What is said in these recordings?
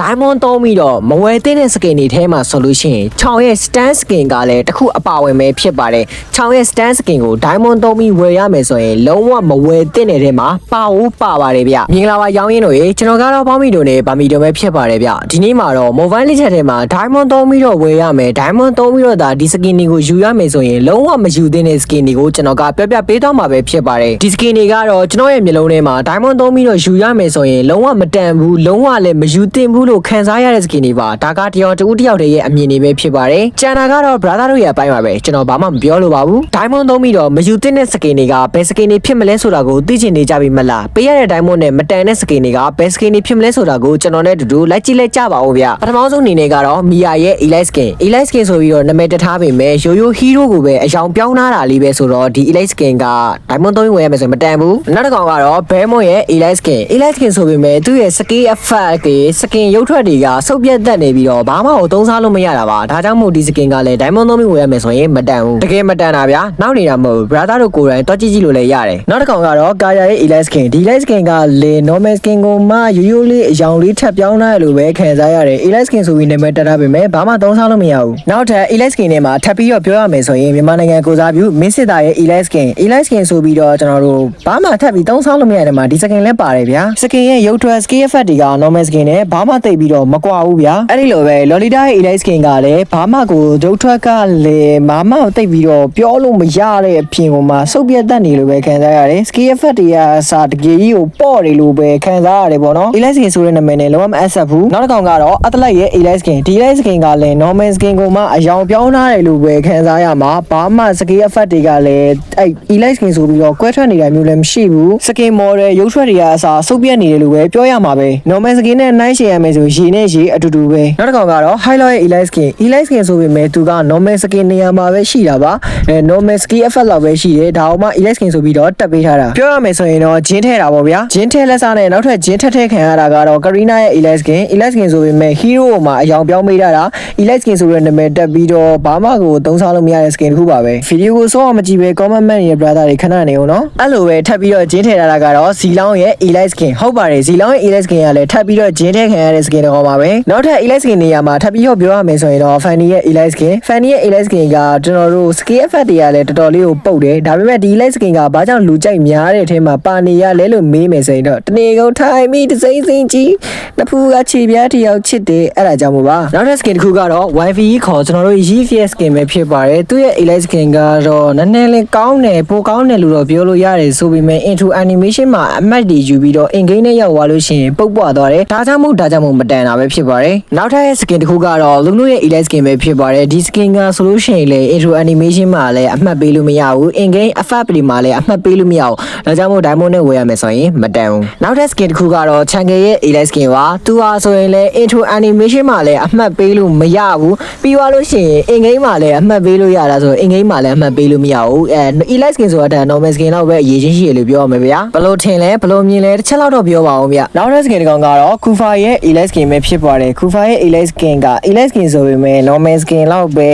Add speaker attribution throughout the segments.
Speaker 1: diamond သုံးပြီးတော့မဝယ်သင့်တဲ့ skin တွေထဲမှာဆိုလို့ရှိရင်ချောင်ရဲ့ stand skin ကလည်းတစ်ခုအပါဝင်ပဲဖြစ်ပါတယ်ချောင်ရဲ့ stand skin ကို diamond သုံးပြီးဝယ်ရမယ်ဆိုရင်လုံးဝမဝယ်သင့်တဲ့ထဲမှာပါဖို့ပါပါတယ်ဗျမင်္ဂလာပါရောင်းရင်းတို့ရေကျွန်တော်ကတော့ပေါင်းမီတို့နဲ့ဗာမီတို့ပဲဖြစ်ပါတယ်ဗျဒီနေ့မှာတော့ mobile legend ထဲမှာ diamond သုံးပြီးတော့ဝယ်ရမယ် diamond သုံးပြီးတော့ဒါဒီ skin တွေကိုယူရမယ်ဆိုရင်လုံးဝမယူသင့်တဲ့ skin တွေကိုကျွန်တော်ကပြပြပေးတော့မှာပဲဖြစ်ပါတယ်ဒီ skin တွေကတော့ကျွန်တော်ရဲ့မျိုးလုံးထဲမှာ diamond သုံးပြီးတော့ယူရမယ်ဆိုရင်လုံးဝမတန်ဘူးလုံးဝလည်းမယူသင့်ဘူးလို့ခံစားရတဲ့ skin တွေပါဒါကတယောက်တူတယောက်တည်းရဲ့အမြင်တွေပဲဖြစ်ပါတယ်ကျန်တာကတော့ brother တို့ရဲ့အပိုင်းပါပဲကျွန်တော်ဘာမှမပြောလို့ပါဘူး diamond သုံးပြီးတော့မယူသင့်တဲ့ skin တွေကဘယ် skin တွေဖြစ်မလဲဆိုတာကိုသိချင်နေကြပြီမလားပေးရတဲ့ diamond နဲ့မတန်တဲ့ skin တွေကဘယ် skin တွေဖြစ်မလဲဆိုတာကိုကျွန်တော်နဲ့အတူတူလိုက်ကြည့်လိုက်ကြပါဦးဗျပထမဆုံးအနေနဲ့ကတော့ Mia ရဲ့ Elite skin Elite skin ဆိုပြီးတော့နာမည်တထားပေမဲ့ရိုးရိုး hero ကိုပဲအယောင်ပြောင်းထားတာလေးပဲဆိုတော့ဒီ Elite skin က diamond သုံးပြီးဝယ်ရမယ်ဆိုရင်မတန်ဘူးနောက်တစ်ကောင်ကတော့ Belmont ရဲ့ Elite skin Elite skin ဆိုပေမဲ့သူ့ရဲ့ skill effect တွေ skin ရုပ်ထွက်တွေကစုပ်ပြတ်တတ်နေပြီးတော့ဘာမှကိုသုံးစားလို့မရတာပါဒါကြောင့်မို့ဒီ skin ကလည်း diamond သုံးပြီးဝယ်ရမယ်ဆိုရင်မတန်ဘူးတကယ်မတန်တာဗျာနောက်နေတာမဟုတ်ဘူး brother တို့ကိုယ်တိုင်တွက်ကြည့်ကြည့်လို့လည်းရတယ်နောက်တစ်ကောင်ကတော့ Kaya ရဲ့ Elite skin ဒီ Elite skin ကလေ normal skin ကိုမှရိုးရိုးလေးအယောင်လေးထပ်ပြောင်းထားရလို့ပဲခံစားရတယ် Elite skin ဆိုပြီးနာမည်တက်ထားပေမဲ့ဘာမှသုံးစားလို့မရဘူးနောက်ထပ် Elite skin ထဲမှာထပ်ပြီးတော့ပြောရမယ်ဆိုရင်မြန်မာနိုင်ငံကိုစားပြုမင်းစစ်တာရဲ့ Elite skin Elite skin ဆိုပြီးတော့ကျွန်တော်တို့ဘာမှထပ်ပြီးသုံးစားလို့မရတဲ့မှာဒီ skin လည်းပါတယ်ဗျာ skin ရဲ့ရုပ်ထွက် skill effect တွေက normal skin နဲ့ဘာမှသိပ်ပြီးတော့မကွာဘူးဗျာအဲ့ဒီလိုပဲ Lolita ရဲ့ Elite skin ကလည်းဘာမှကိုရုပ်ထွက်ကလည်းဘာမှသိပ်ပြီးတော့ပြောလို့မရတဲ့အပြင်ကိုမှစုပ်ပြတ်တတ်နေလို့ပဲခံစားရတယ် skill effect တွေကအစားတကယ်ကြီးကိုပေါ့တယ်လို့ပဲခံစားရတယ်ပေါ့နော် Elite skin ဆိုတဲ့နာမည်နဲ့လုံးဝမအပ်ဆက်ဘူးနောက်တစ်ကောင်ကတော့ Athlete ရဲ့ Elite skin ဒီ Elite skin ကလည်း normal skin ကိုမှအယောင်ပြောင်းထားတယ်လို့ပဲခံစားရမှာဘာမှ skill effect တွေကလည်းအဲ့ Elite skin ဆိုပြီးတော့ကွဲထွက်နေတာမျိုးလည်းမရှိဘူး skin model ရုပ်ထွက်တွေကအစားစုပ်ပြတ်နေတယ်လို့ပဲပြောရမှာပဲ normal skin နဲ့နှိုင်းယှဉ်ရမယ်ဆိုရေနဲ့ရေအတူတူပဲနောက်တစ်ကောင်ကတော့ highlight ရဲ့ Elite skin Elite skin ဆိုပေမဲ့သူက normal skin နေရာမှာပဲရှိတာပါအဲ normal skin effect လောက်ပဲရှိတယ်ဒါအောင်မှ Elite skin ဆိုပြီးတော့တက်ပေးထားတာပြောရမယ်ဆိုရင်တော့ဂျင်းထဲတာပေါ့ဗျာဂျင်းထဲလက်စားနဲ့နောက်ထပ်ဂျင်းထက်ထဲခံရတာကတော့ Karina ရဲ့ Elite skin Elite skin ဆိုပေမဲ့ hero မှာအယောင်ပြောင်းပေးထားတာ Elite skin ဆိုတဲ့နာမည်တက်ပြီးတော့ဘာမှကိုသုံးစားလို့မရတဲ့ skin တစ်ခုပါပဲဗီဒီယိုကိုစောအောင်မကြည့်ပဲ comment မှတ်နေတဲ့ brother တွေခဏနေအောင်နော်အဲ့လိုပဲထပ်ပြီးတော့ဂျင်းထဲတာတာကတော့ဇီလောင်းရဲ့ Elite skin ဟုတ်ပါတယ်ဇီလောင်းရဲ့ Elite skin ကလည်းထပ်ပြီးတော့ဂျင်းထဲခံရတဲ့ skin တော့ပါပဲနောက်ထပ် Elite skin နေရာမှာထပ်ပြီးတော့ပြောရမယ်ဆိုရင်တော့ Fanny ရဲ့ Elite skin Fanny ရဲ့ Elite skin ကကျွန်တော်တို့ skill effect တွေကလည်းတော်တော်လေးကိုပုတ်တယ်ဒါပေမဲ့ဒီ Elite skin ကဘာကြောင့်လူကြိုက်များတဲ့အထဲမှာပါနေရလဲလို့မေးမယ်ဆိုရင်တော့တနေကုန်ထိုင်ပြီးတစိမ့်စိမ့်ကြီးနှစ်ဖူးကခြေပြားတစ်ယောက်ချစ်တယ်အဲ့ဒါကြောင့်မို့ပါနောက်ထပ် skin တစ်ခုကတော့ wifi ခေါ်ကျွန်တော်တို့ Yeefier skin ပဲဖြစ်ပါတယ်သူ့ရဲ့ Elite skin ကတော့နည်းနည်းလေးကောင်းတယ်ပိုကောင်းတယ်လို့တော့ပြောလို့ရတယ်ဆိုပေမဲ့ into animation မှာအမှတ်တွေယူပြီးတော့ in game နဲ့ရောက်သွားလို့ရှိရင်ပုတ်ပွားသွားတယ်ဒါကြောင့်မို့ဒါကြောင့်မို့မတန်တာပဲဖြစ်ပါတယ်နောက်ထပ် skin တစ်ခုကတော့လူလူရဲ့ Elite skin ပဲဖြစ်ပါတယ်ဒီ skin ကဆိုလို့ရှိရင်လေ intro animation မှာလည်းအမှတ်ပေးလို့မရဘူး in game effect တွေမှာလည်းအမှတ်ပေးလို့မရဘူးဒါကြောင့်မို့ diamond နဲ့ဝယ်ရမယ်ဆိုရင်မတန်ဘူးနောက်ထပ် skin တစ်ခုကတော့ Chang'e ရဲ့ Elite skin ပါသူဟာဆိုရင်လည်း intro animation မှာလည်းအမှတ်ပေးလို့မရဘူးပြီးသွားလို့ရှိရင် in game မှာလည်းအမှတ်ပေးလို့ရတာဆို in game မှာလည်းအမှတ်ပေးလို့မရဘူးအဲ Elite skin ဆိုတာဒါ normal skin တော့ပဲအရေးချင်းရှိရလို့ပြောရမယ်ဗျာဘယ်လိုထင်လဲဘယ်လိုမြင်လဲတစ်ချက်လောက်တော့ပြောပါဦးဗျနောက်ထပ် skin တစ်ကောင်ကတော့ Kufa ရဲ့ Elite skin ပဲဖြစ်ပါတယ် Kufa ရဲ့ Elite skin က Elite skin ဆိုပေမဲ့ normal skin လောက်ပဲ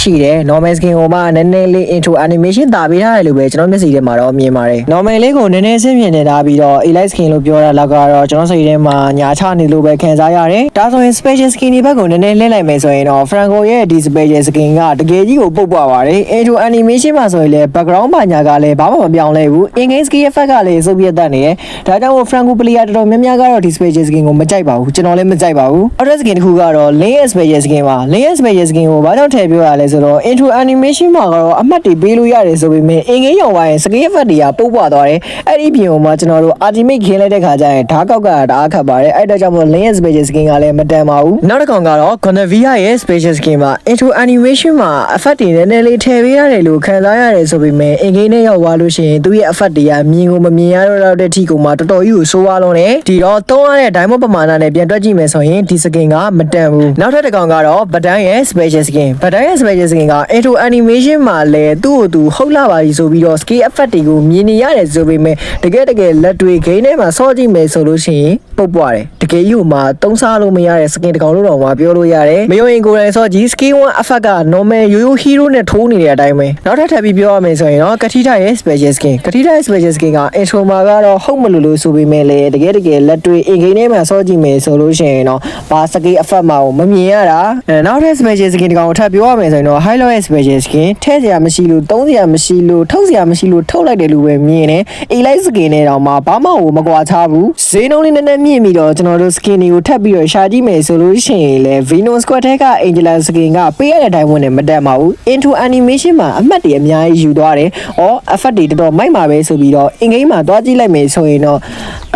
Speaker 1: ရှိတယ် normal skin ကိုမှနည်းနည်းလေး intro animation တာပေးထားတယ်လို့ပဲကျွန်တော်မျက်စိထဲမှာတော့မြင်ပါတယ် normal လေးကိုနည်းနည်းဆင်းမြင်နေတာပြီးတော့ elite skin လို့ပြောတာလောက်ကတော့ကျွန်တော်စိတ်ထဲမှာညာချနေလို့ပဲခံစားရတယ်ဒါဆိုရင် special skin ဒီဘက်ကိုနည်းနည်းလှည့်လိုက်မယ်ဆိုရင်တော့ Franco ရဲ့ဒီ special skin ကတကယ်ကြီးကိုပုတ်ပွားပါတယ် intro animation မှာဆိုရင်လည်း background မှာညာကလည်းဘာမှမပြောင်းလဲဘူး in game skin effect ကလည်းစုပ်ပြတ်တတ်နေတယ်ဒါကြောင့်မို့ Franco player တော်တော်များများကတော့ဒီ special skin ကိုမကြိုက်ပါဘူးကျွန်တော်လည်းမကြိုက်ပါဘူး outer skin တစ်ခုကတော့ link special skin ပါ link special skin ကိုဘာကြောင့်ထည့်ပြောရလဲဆိုတော့ intro animation မှာကတော့အမှတ်တွေပေးလို့ရတယ်ဆိုပေမဲ့ in game ရောဝိုင်း skin effect တွေကပုတ်ပွားသွားတယ်အဲ့ဒီပြင်မှာကျွန်တော်တို့ ultimate ခင်းလိုက်တဲ့ခါကျရင်ဓာတ်ကောက်ကတအားခတ်ပါတယ်အဲ့ဒါကြောင့်မို့ link special skin ကလည်းမတန်ပါဘူးနောက်တစ်ကောင်ကတော့ Gonavia ရဲ့ special skin မှာ intro animation မှာ effect တွေနည်းနည်းလေးထည့်ပေးရတယ်လို့ခံစားရတယ်ဆိုပေမဲ့ in game နဲ့ရောက်သွားလို့ရှိရင်သူ့ရဲ့ effect တွေကမြင်ကိုမမြင်ရတော့တဲ့အထိကိုမှတော်တော်ကြီးကိုဆိုးသွားလုံးတယ်ဒီတော့သုံးရတဲ့ diamond ပမာဏနဲ့ပြန်တွက်ကြည့်မယ်ဆိုရင်ဒီ skin ကမတန်ဘူးနောက်ထပ်တစ်ကောင်ကတော့ Badan ရဲ့ special skin Badan ရဲ့ special skin က intro animation မှာလည်းသူ့ကိုသူဟုတ်လာပါပြီဆိုပြီးတော့ scale effect တွေကိုမြင်နေရတယ်ဆိုပေမဲ့တကယ်တကယ်လက်တွေ game ထဲမှာစောကြည့်မယ်ဆိုလို့ရှိရင်ပုတ်ပွားတယ်တကယ်ယူမှာတုံးစားလို့မရတဲ့ skin တစ်ကောင်လို့တော့မှာပြောလို့ရတယ်မယုံရင်ကိုယ်တိုင်စောကြည့် scale 1 effect က normal ရိုးရိုး hero နဲ့ထိုးနေတဲ့အတိုင်းပဲနောက်ထပ်ထပ်ပြီးပြောရမယ်ဆိုရင်တော့ကတိထရဲ့ special skin ကတိထရဲ့ special skin က intro မှာကတော့ဟုတ်မလို့လို့ဆိုပေမဲ့လည်းတကယ်တကယ်လက်တွေ in game ထဲမှာစောကြည့်မယ်ဆိုလို့ရှိရင်တော့ဘာ scale effect မှာကိုမမြင်ရတာအဲနောက်ထပ် special skin တစ်ကောင်ကိုထပ်ပြောရမယ်ဆိုရင်တော့ high low ရဲ့ special skin ထဲစရာမရှိလို့သုံးစရာမရှိလို့ထုတ်စရာမရှိလို့ထုတ်လိုက်တယ်လို့ပဲမြင်တယ် elite skin နဲ့တော့မှဘာမှကိုမကွာခြားဘူးဈေးနှုန်းလေးနည်းနည်းမြင့်ပြီးတော့ကျွန်တော်တို့ skin တွေကိုထပ်ပြီးတော့ရှာကြည့်မယ်ဆိုလို့ရှိရင်လည်း Venus Squad ထဲက Angela skin ကပေးရတဲ့တိုင်းဝင်နဲ့မတက်ပါဘူး into animation မှာအမှတ်တွေအများကြီးယူသွားတယ်။ဩ effect တွေတော်တော်မိုက်မှာပဲဆိုပြီးတော့ in game မှာသွားကြည့်လိုက်မယ်ဆိုရင်တော့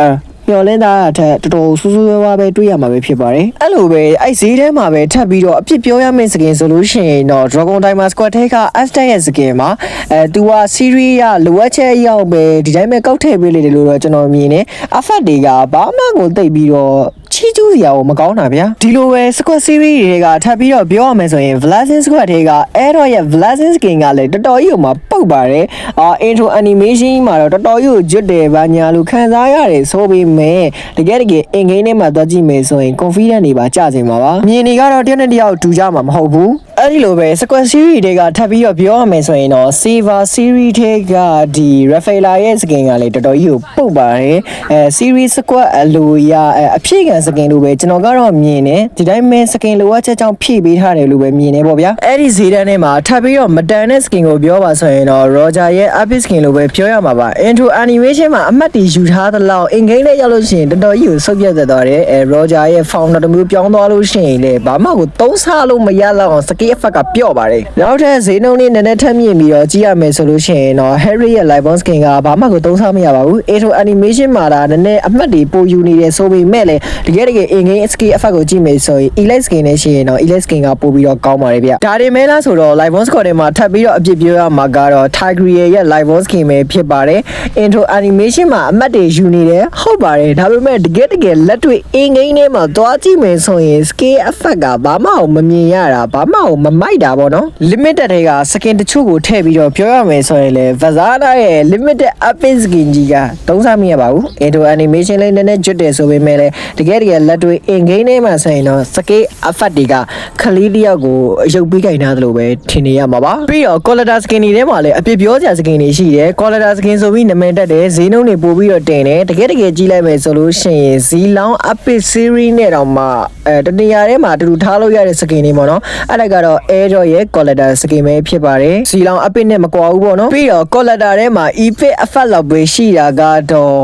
Speaker 1: အဲ မျော်လင့်သားအထက်တော်တော်ဆူဆူရွားရွားပဲတွေးရမှာပဲဖြစ်ပါတယ်။အဲ့လိုပဲအဲ့ဈေးထဲမှာပဲထပ်ပြီးတော့အပြစ်ပြောရမယ့် skin ဆိုလို့ရှိရင်တော့ Dragon Diamond Squad ထဲက Asta ရဲ့ skin မှာအဲသူက series ရလိုအပ်ချက်ရောက်ပဲဒီတိုင်းပဲကောက်ထည့်ပေးလိုက်တယ်လို့တော့ကျွန်တော်မြင်တယ်။ effect တွေကဘာမှကိုသိပ်ပြီးတော့ချီး ကျူးစရာကိုမကောင်းတာဗျာဒီလိုပဲ squad series တွေကထပ်ပြီးတော့ပြောရမယ်ဆိုရင် Vlasin squad တွေက Aero ရဲ့ Vlasin skin ကလည်းတော်တော်ကြီးကိုမှပုတ်ပါတယ်အာ intro animation မှာတော့တော်တော်ကြီးကိုကျွတ်တယ်ဗာညာလို့ခံစားရတယ်ဆိုပေမဲ့တကယ်တကယ် in game ထဲမှာသွားကြည့်မယ်ဆိုရင် confident တွေပါကျစင်ပါပါမြင်နေကတော့တယောက်နဲ့တယောက်တူကြမှာမဟုတ်ဘူး အဲ့ဒီလိုပဲ squad series တွေကထပ်ပြီးတော့ပြောရမယ်ဆိုရင်တော့ Silver series တွေကဒီ Rafaela ရဲ့ skin ကလည်းတော်တော်ကြီးကိုပုတ်ပါတယ်အဲ series squad အလိုရအဲအဖြစ်ခံ skin လို့ပဲကျွန်တော်ကတော့မြင်တယ်ဒီတိုင်းပဲ skin လိုအပ်ချက်ကြောင့်ဖြည့်ပေးထားတယ်လို့ပဲမြင်တယ်ပေါ့ဗျာအဲ့ဒီဈေးတန်းထဲမှာထပ်ပြီးတော့မတန်တဲ့ skin ကိုပြောပါဆိုရင်တော့ Roger ရဲ့ Epic skin လို့ပဲပြောရမှာပါ intro animation မှာအမှတ်တွေယူထားသလောက် in game နဲ့ရောက်လို့ရှိရင်တော်တော်ကြီးကိုဆုတ်ပြတ်သွားတယ်အဲ Roger ရဲ့ founder တမျိုးပြောင်းသွားလို့ရှိရင်လေဘာမှကိုသုံးစားလို့မရတော့အောင် skill effect ကပျော့ပါတယ်နောက်ထပ်ဈေးနှုန်းလေးနည်းနည်းထပ်မြင့်ပြီးတော့ကြည့်ရမယ်ဆိုလို့ရှိရင်တော့ Harry ရဲ့ live on skin ကဘာမှကိုသုံးစားမရပါဘူး intro animation မှာဒါနည်းနည်းအမှတ်တွေပိုယူနေတယ်ဆိုပေမဲ့လည်းတကယ်တကယ် in game skill effect ကိုကြည့်မယ်ဆိုရင် elite skin နဲ့ရှိရင်တော့ elite skin ကပိုပြီးတော့ကောင်းပါတယ်ဗျဒါတွေမဲလားဆိုတော့ live on score ထဲမှာထပ်ပြီးတော့အပြစ်ပြောရမှာကတော့ Tigreal ရဲ့ live on skin ပဲဖြစ်ပါတယ် intro animation မှာအမှတ်တွေယူနေတယ်ဟုတ်ပါတယ်ဒါပေမဲ့တကယ်တကယ်လက်တွေ့ in game ထဲမှာသွားကြည့်မယ်ဆိုရင် scale effect ကဘာမှမမြင်ရတာဘာမှမမိုက်တာပေါ့နော် limited တွေက skin တချို့ကိုထည့်ပြီးတော့ပြောရမယ်ဆိုရင်လေ Vazada ရဲ့ limited epic skin ကြီးကသုံးစားမရပါဘူး intro animation လေးနည်းနည်းကျွတ်တယ်ဆိုပေမဲ့လည်းတကယ်တကယ်လက်တွေ့ in game ထဲမှာဆိုရင်တော့ scale effect တွေကခလေးတယောက်ကိုအယုတ်ပြီးကြိုင်ထားသလိုပဲထင်နေရမှာပါပြီးတော့ color skin တွေထဲမှာလည်းအပြစ်ပြောစရာ skin တွေရှိတယ် color skin ဆိုပြီးနာမည်တက်တယ်ဈေးနှုန်းတွေပို့ပြီးတော့တင်တယ်တကယ်တကယ်ကြီးလိုက်မယ်ဆိုလို့ရှိရင်ဇီလောင်း epic series နဲ့တော့မှအဲတနေရာထဲမှာအတူတူထားလို့ရတဲ့ skin တွေပေါ့နော်အဲ့ဒါကတော့ air dot ရဲ့ color skin ပဲဖြစ်ပါတယ်ဇီလောင်း epic နဲ့မကွာဘူးပေါ့နော်ပြီးတော့ color ထဲမှာ effect effect လောက်ပဲရှိတာကတော့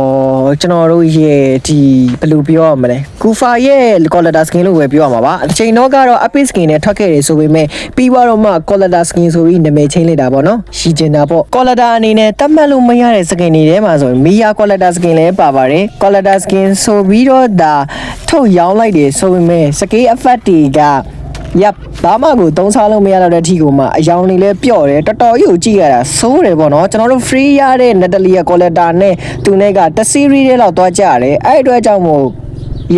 Speaker 1: ကျွန်တော်တို့ရဲ့ဒီဘယ်လိုပြောရမလဲကူဖာရဲ့ color skin လို့ပဲပြောရမှာပါအချိန်တော့ကတော့ epic skin နဲ့ထွက်ခဲ့တယ်ဆိုပေမဲ့ပြီးသွားတော့မှ color skin ဆိုပြီးနာမည်ချင်းလိုက်တာပေါ့နော်ရှိကျင်တာပေါ့ color အနေနဲ့တတ်မှတ်လို့မရတဲ့ skin တွေထဲမှာဆိုရင် Mia color skin လည်းပါပါတယ် color skin ဆိုပြီးတော့ဒါထုတ်ရောင်းလိုက်တယ်ဆိုပေမဲ့ scale effect တွေက ရပ်ဘာမှကိုသုံးစားလို့မရတော့တဲ့အထီကိုမှအယောင်လေးလဲပျော့တယ်တော်တော်ကြီးကိုကြည့်ရတာစိုးတယ်ပေါ့နော်ကျွန်တော်တို့ free ရတဲ့ Natalia Coletta နဲ့သူနဲ့ကတ series လေးလောက်သွားကြတယ်အဲ့အတွက်ကြောင့်မို့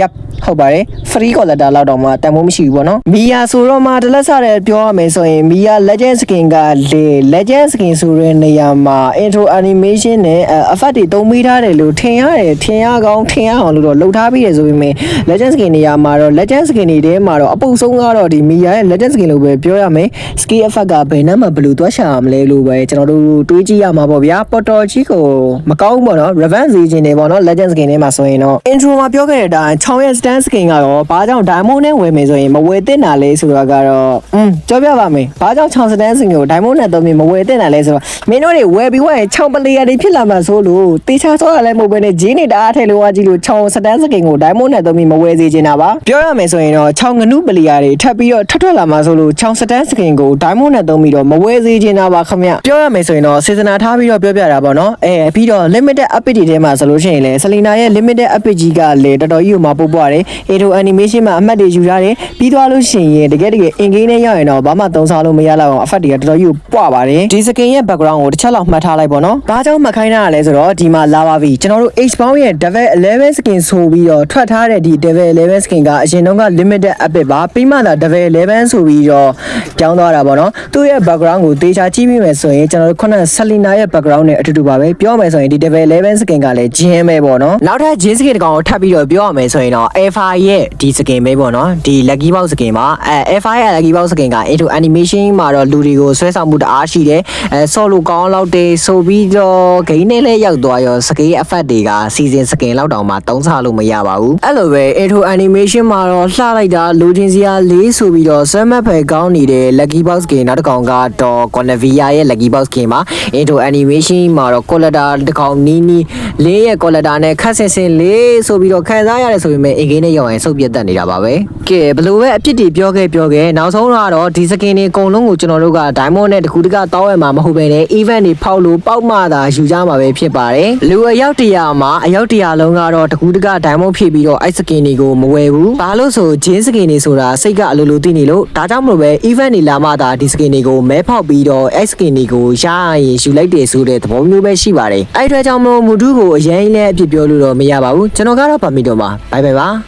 Speaker 1: ရပ် ဟုတ်ပါတယ် free color လောက်တော့မှတန်ဖိုးမရှိဘူးပေါ့နော်မီယာဆိုတော့မှတလက်စားတယ်ပြောရမယ်ဆိုရင်မီယာ legend skin ကလေ legend skin ဆိုတဲ့နေရာမှာ intro animation နဲ့ effect တွေသုံးပေးထားတယ်လို့ထင်ရတယ်ထင်ရကောင်းထင်ရအောင်လို့တော့လှုပ်ထားပြီးတယ်ဆိုပေမဲ့ legend skin နေရာမှာတော့ legend skin တွေထဲမှာတော့အပုတ်ဆုံးကတော့ဒီမီယာရဲ့ legend skin လို့ပဲပြောရမယ် skill effect ကဘယ်နှမှာဘယ်လိုသွားရှာမလဲလို့ပဲကျွန်တော်တို့တွေးကြည့်ရမှာပေါ့ဗျာပေါ်တော်ကြီးကိုမကောင်းဘူးပေါ့နော် revenge စီခြင်းတွေပေါ့နော် legend skin ထဲမှာဆိုရင်တော့ intro မှာပြောခဲ့တဲ့အတိုင်း6ရဲ့ stand skin ကတော့ဘာကြောင့် diamond နဲ့ဝယ်မယ်ဆိုရင်မဝယ်သင့်တာလဲဆိုတော့ကတော့อืมကြောပြပါမယ်ဘာကြောင့်6 stand skin ကို diamond နဲ့သုံးပြီးမဝယ်သင့်တာလဲဆိုတော့မင်းတို့တွေဝယ်ပြီးဝယ်6ပလေယာတွေဖြစ်လာမှာဆိုလို့တေချာဆောရလဲမဟုတ်ဘဲနဲ့ဂျင်းနေတအားထည့်လို့ဝါကြည့်လို့6 stand skin ကို diamond နဲ့သုံးပြီးမဝယ်စေချင်တာပါပြောရမယ်ဆိုရင်တော့6ငနုပလေယာတွေထပ်ပြီးတော့ထွက်ထွက်လာမှာဆိုလို့6 stand skin ကို diamond နဲ့သုံးပြီးတော့မဝယ်စေချင်တာပါခင်ဗျပြောရမယ်ဆိုရင်တော့စေစနာထားပြီးတော့ပြောပြတာပေါ့နော်အဲပြီးတော့ limited epic တွေထဲမှာဆိုလို့ရှိရင်လဲ Selena ရဲ့ limited epic ကြီးကလေတော်တော်ကြီးကိုမပို့ပွားတယ်ပါတယ်။ A2 animation မှာအမှတ်တွေယူရတယ်ပြီးသွားလို့ရှိရင်တကယ်တကယ် in game နဲ့ရောက်ရင်တော့ဘာမှသုံးစားလို့မရတော့အောင်အဖက်တွေကတော်တော်ကြီးကိုပွားပါတယ်ဒီ skin ရဲ့ background ကိုတစ်ချက်လောက်မှတ်ထားလိုက်ပါတော့။ဘာကြောင့်မှတ်ခိုင်းတာလဲဆိုတော့ဒီမှာလာပါပြီကျွန်တော်တို့ H bound ရဲ့ level 11 skin ဆိုပြီးတော့ထွက်ထားတဲ့ဒီ level 11 skin ကအရင်တုန်းက limited epic ပါပြီးမှသာ level 11ဆိုပြီးတော့ကြောင်းသွားတာပေါ့နော်။သူ့ရဲ့ background ကိုတေချာကြည့်မိမယ်ဆိုရင်ကျွန်တော်တို့ခုန Selina ရဲ့ background နဲ့အတူတူပါပဲပြောမယ်ဆိုရင်ဒီ level 11 skin ကလည်းဂျင်းပဲပေါ့နော်။နောက်ထပ်ဂျင်း skin တစ်ကောင်ကိုထပ်ပြီးတော့ပြောရမယ်ဆိုရင်တော့ Alpha ရဲ့ဒီ skin ပဲပေါ့နော်။ဒီ lucky box skin ပါအဲ Alpha ရဲ့ lucky box skin က into animation မှာတော့လူတွေကိုဆွဲဆောင်မှုတအားရှိတယ်။အဲ solo ကောင်းလောက်တေးဆိုပြီးတော့ game နဲ့လည်းရောက်သွားရော scale effect တွေက season skin လောက်တောင်မှသုံးစားလို့မရပါဘူး။အဲ့လိုပဲ into animation မှာတော့လှလိုက်တာလူချင်းစရာလေးဆိုပြီးတော့ဆွဲမှတ်ဖယ်ကောင်းနေတဲ့ lucky box skin နောက်တစ်ကောင်ကတော့ Conavia ရဲ့ lucky box skin မှာ into animation မှာတော့ collector တစ်ကောင်နီးနီးလေးရဲ့ collector နဲ့ခတ်ဆင်ဆင်လေးဆိုပြီးတော့ခံစားရတယ်ဆိုပေမဲ့ in game နဲ့ရောက်ရင်စုပ်ပြတ်တက်နေတာပါပဲ။ကဲဘလို့ပဲအပြစ်တွေပြောခဲ့ပြောခဲ့နောက်ဆုံးတော့ဒီ skin တွေအကုန်လုံးကိုကျွန်တော်တို့က diamond နဲ့တခုတကတောင်းရမှာမဟုတ်ဘဲနဲ့ event တွေဖောက်လို့ပေါက်မှသာယူကြမှာပဲဖြစ်ပါတယ်။လူအယောက်တရာမှာအယောက်တရာလုံးကတော့တခုတက diamond ဖြည့်ပြီးတော့ ice skin တွေကိုမဝယ်ဘူး။ဘာလို့ဆို jean skin တွေဆိုတာစိတ်ကအလိုလိုသိနေလို့ဒါကြောင့်မလို့ပဲ event တွေလာမှသာဒီ skin တွေကိုမဲဖောက်ပြီးတော့ ice skin တွေကိုရရင်ယူလိုက်တယ်ဆိုတဲ့သဘောမျိုးပဲရှိပါတယ်။အဲ့အတွက်ကြောင့်မလို့မူတူကိုအရင်လဲအဖြစ်ပြောလို့တော့မရပါဘူး။ကျွန်တော်ကတော့ဗာမီတော့မှာဘိုင်ဘိုင်ပါ။